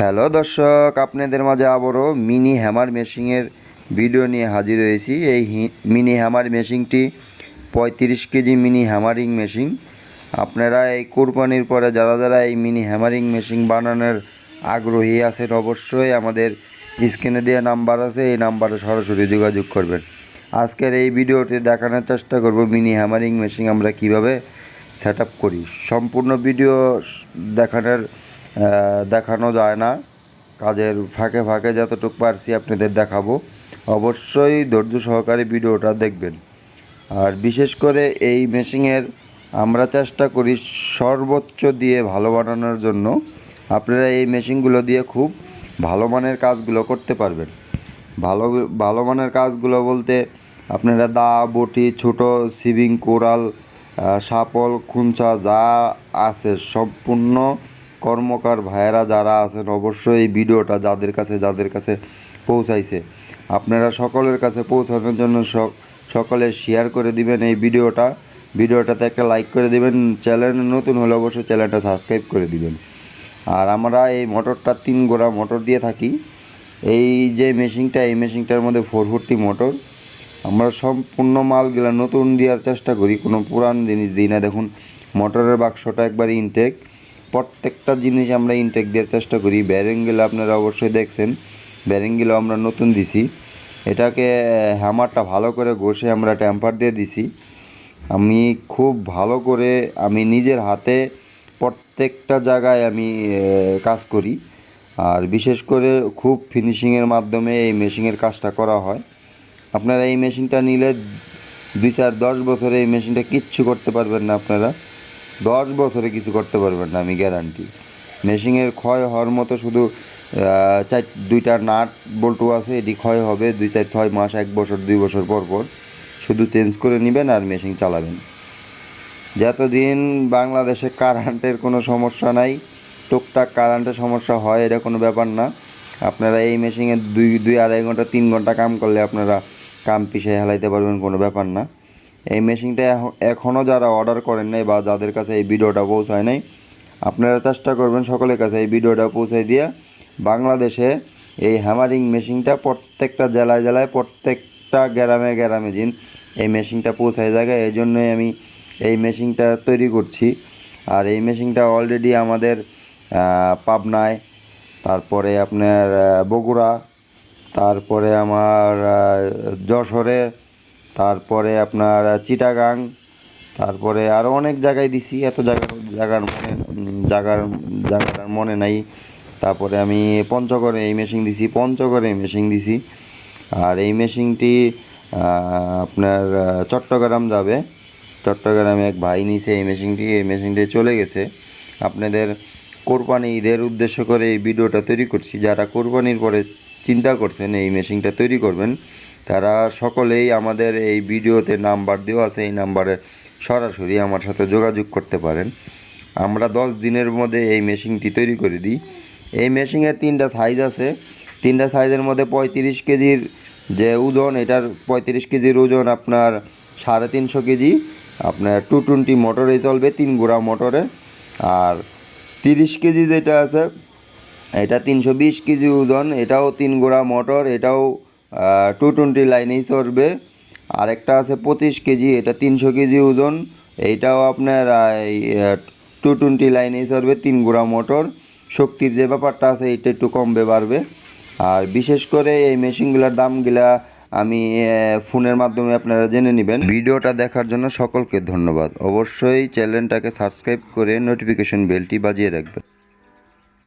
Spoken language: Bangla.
হ্যালো দর্শক, আপনাদের মাঝে আবারও মিনি হ্যামার মেশিনের ভিডিও নিয়ে হাজির হয়েছি। এই মিনি হ্যামার মেশিনটি পঁয়ত্রিশ কেজি মিনি হ্যামারিং মেশিন। আপনারা এই কোরবানির পরে যারা যারা এই মিনি হ্যামারিং মেশিন বানানোর আগ্রহী আছেন, অবশ্যই আমাদের স্ক্রিনে দেওয়া নাম্বার আছে, এই নাম্বারে সরাসরি যোগাযোগ করবেন। আজকের এই ভিডিওতে দেখানোর চেষ্টা করব, মিনি হ্যামারিং মেশিন আমরা কীভাবে সেট করি। সম্পূর্ণ ভিডিও দেখানোর দেখানো যায় না। কাজের ফাঁকে ফাঁকে যতটুকু পারছি আপনাদের দেখাবো। অবশ্যই ধৈর্য সহকারে ভিডিওটা দেখবেন। আর বিশেষ করে এই মেশিনের আমরা চেষ্টা করি সর্বোচ্চ দিয়ে ভালো বানানোর জন্য। আপনারা এই মেশিনগুলো দিয়ে খুব ভালো মানের কাজগুলো করতে পারবেন। ভালো ভালো মানের কাজগুলো বলতে আপনারা দা, বটি, ছোট, সিভিং কোরাল সাপল খুঞ্চা যা আছে সম্পূর্ণ কর্মকার ভাইয়েরা যারা আছেন, অবশ্যই এই ভিডিওটা যাদের কাছে যাদের কাছে পৌঁছাইছে, আপনারা সকলের কাছে পৌঁছানোর জন্য সক- সকলে শেয়ার করে দিবেন এই ভিডিওটা। ভিডিওটাতে একটা লাইক করে দিবেন। চ্যানেল নতুন হলে অবশ্যই চ্যানেলটা সাবস্ক্রাইব করে দিবেন। আর আমরা এই মোটরটা তিন গোড়া মোটর দিয়ে থাকি। এই যে মেশিনটা এই মেশিনটার মধ্যে ফোর ফোরটি মোটর আমরা সম্পূর্ণ মালগুলা নতুন দেওয়ার চেষ্টা করি। কোনো পুরান জিনিস দিই না। দেখুন মোটরের বাক্সটা একবার ইনটেক প্রত্যেকটা জিনিস আমরা ইনটেক দেওয়ার চেষ্টা করি। ব্যারিংগুলো আপনারা অবশ্যই দেখছেন। ব্যারিংগুলো আমরা নতুন দিছি। এটাকে হ্যামারটা ভালো করে ঘষে আমরা টেম্পার দিয়ে দিছি। আমি খুব ভালো করে, আমি নিজের হাতে প্রত্যেকটা জায়গায় আমি কাজ করি। আর বিশেষ করে খুব ফিনিশিংয়ের মাধ্যমে এই মেশিনের কাজটা করা হয়। আপনারা এই মেশিনটা নিলে দুই চার দশ বছরে এই মেশিনটা কিচ্ছু করতে পারবেন না আপনারা। দশ বছরে কিছু করতে পারবেন না, আমি গ্যারান্টি মেশিনের ক্ষয় হওয়ার মতো শুধু চার, দুইটা নাট বল্টু আছে, এটি ক্ষয় হবে দুই, চার, ছয় মাস, এক বছর, দুই বছর পর পর। শুধু চেঞ্জ করে নেবেন আর মেশিন চালাবেন। যতদিন বাংলাদেশে কারেন্টের কোনো সমস্যা নাই, টুকটাক কারেন্টের সমস্যা হয়, এটা কোনো ব্যাপার না। আপনারা এই মেশিনে দুই দুই আড়াই ঘণ্টা, তিন ঘণ্টা কাম করলে আপনারা কাম পিছিয়ে হেলাইতে পারবেন, কোনো ব্যাপার না। এই মেশিনটা এখনও যারা অর্ডার করেন নাই বা যাদের কাছে এই ভিডিওটা পৌঁছায় নাই, আপনারা চেষ্টা করবেন সকলের কাছে এই ভিডিওটা পৌঁছায় দিয়ে বাংলাদেশে এই হ্যামারিং মেশিনটা প্রত্যেকটা জেলায় জেলায় প্রত্যেকটা গ্রামে গ্রামে জিন এই মেশিনটা পৌঁছায় জায়গায় এই জন্যই আমি এই মেশিনটা তৈরি করছি। আর এই মেশিনটা অলরেডি আমাদের পাবনায়, তারপরে আপনার বগুড়া, তারপরে আমার যশোরে তারপরে আপনার চিটাগাং, তারপরে আরও অনেক জায়গায় দিছি। এত জায়গা, জায়গার মনে জায়গার জায়গাটার মনে নাই। তারপরে আমি পঞ্চগড়ে এই মেশিন দিছি, পঞ্চগড়ে এই মেশিন দিছি। আর এই মেশিনটি আপনার চট্টগ্রাম যাবে। চট্টগ্রামে এক ভাই নিছে এই মেশিনটি এই মেশিনটি চলে গেছে। আপনাদের কোরবানি ঈদের উদ্দেশ্য করে এই ভিডিওটা তৈরি করছি। যারা কোরবানির পরে চিন্তা করছেন এই মেশিনটা তৈরি করবেন তারা সকলেই আমাদের এই ভিডিওতে নাম্বার দেওয়া আছে, এই নাম্বারে সরাসরি আমার সাথে যোগাযোগ করতে পারেন। আমরা দশ দিনের মধ্যে এই মেশিনটি তৈরি করে দিই। এই মেশিনের তিনটা সাইজ আছে। তিনটা সাইজের মধ্যে পঁয়ত্রিশ কেজির যে ওজন, এটার পঁয়ত্রিশ কেজির ওজন আপনার সাড়ে তিনশো কেজি। আপনার টু টোয়েন্টি মোটরে চলবে, তিন গোড়া মোটরে আর তিরিশ কেজি যেটা আছে, এটা তিনশো বিশ কেজি ওজন, এটাও তিন গোড়া মোটর এটাও টু টোয়েন্টি লাইনেই চড়বে। আর একটা আছে পঁচিশ কেজি, এটা তিনশো কেজি ওজন। এইটাও আপনার টু টোয়েন্টি লাইনেই চড়বে, তিন গোড়া মোটর। শক্তির যে ব্যাপারটা আছে এটা একটু কমবে, বাড়বে। আর বিশেষ করে এই মেশিনগুলোর দামগুলা আমি ফোনের মাধ্যমে আপনারা জেনে নেবেন। ভিডিওটা দেখার জন্য সকলকে ধন্যবাদ। অবশ্যই চ্যানেলটাকে সাবস্ক্রাইব করে নোটিফিকেশন বেলটি বাজিয়ে রাখবেন।